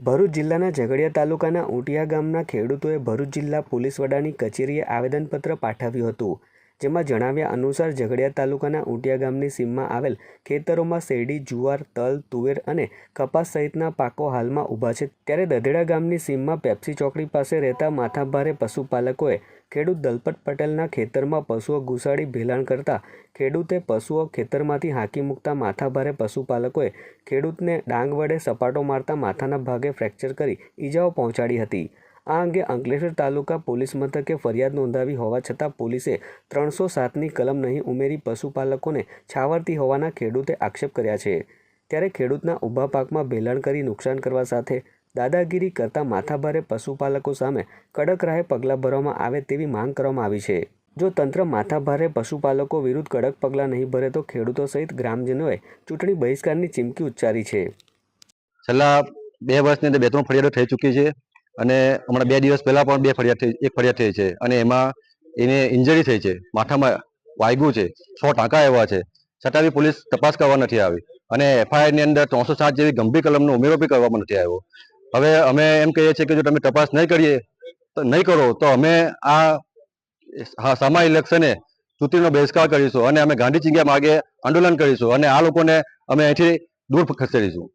ભરૂચ જિલ્લાના ઝઘડિયા તાલુકાના ઊંટિયા ગામના ખેડૂતોએ ભરૂચ જિલ્લા પોલીસ વડાની કચેરીએ આવેદનપત્ર પાઠવ્યું હતું. જેમાં જણાવ્યા અનુસાર ઝઘડિયા તાલુકાના ઉટિયા ગામની સીમમાં આવેલ ખેતરોમાં શેરડી, જુવાર, તલ, તુવેર અને કપાસ સહિતના પાકો હાલમાં ઊભા છે. ત્યારે દધેડા ગામની સીમમાં પેપ્સી ચોકડી પાસે રહેતા માથાભારે પશુપાલકોએ ખેડૂત દલપત પટેલના ખેતરમાં પશુઓ ઘૂસાડી ભેલાણ કરતા ખેડૂતે પશુઓ ખેતરમાંથી હાંકી મૂકતા માથાભારે પશુપાલકોએ ખેડૂતને ડાંગ વડે સપાટો મારતા માથાના ભાગે ફ્રેક્ચર કરી ઈજાઓ પહોંચાડી હતી. આ અંગે અંકલેશ્વર તાલુકા પોલીસ મથકે ફરિયાદ નોંધાવી હોવા છતાં પોલીસે ત્રણસો સાતની કલમ નહીં ઉમેરી પશુપાલકોને છાવરતી હોવાના ખેડૂતે આક્ષેપ કર્યા છે. ત્યારે ખેડૂતના ઊભા પાકમાં ભેલાણ કરી નુકસાન કરવા સાથે દાદાગીરી કરતા માથાભારે પશુપાલકો સામે કડક રાહે પગલાં ભરવામાં આવે તેવી માંગ કરવામાં આવી છે. જો તંત્ર માથાભારે પશુપાલકો વિરુદ્ધ કડક પગલાં નહીં ભરે તો ખેડૂતો સહિત ગ્રામજનોએ ચૂંટણી બહિષ્કારની ચીમકી ઉચ્ચારી છે. છેલ્લા બે વર્ષની અંદર બે ત્રણ ફરિયાદો થઈ ચૂકી છે. અને હમણાં બે દિવસ પહેલા પણ બે ફરિયાદ થઈ, એક ફરિયાદ થઈ છે. અને એમાં એને ઇન્જરી થઈ છે. માથામાં વાગ્યું છે. છ ટાંકા એવા છે. છતાં બી પોલીસ તપાસ કરવા નથી આવી. અને એફઆઈઆરની અંદર ત્રણસો સાત જેવી ગંભીર કલમનો ઉમેરો બી કરવામાં નથી આવ્યો. હવે અમે એમ કહીએ છીએ કે જો તમે તપાસ નહીં કરીએ, તો નહીં કરો, તો અમે આ સામા ઇલેક્શને ચૂંટણીનો બહિષ્કાર કરીશું અને અમે ગાંધી ચિંગ્યા માગે આંદોલન કરીશું અને આ લોકોને અમે અહીંથી દૂર ખસેડીશું.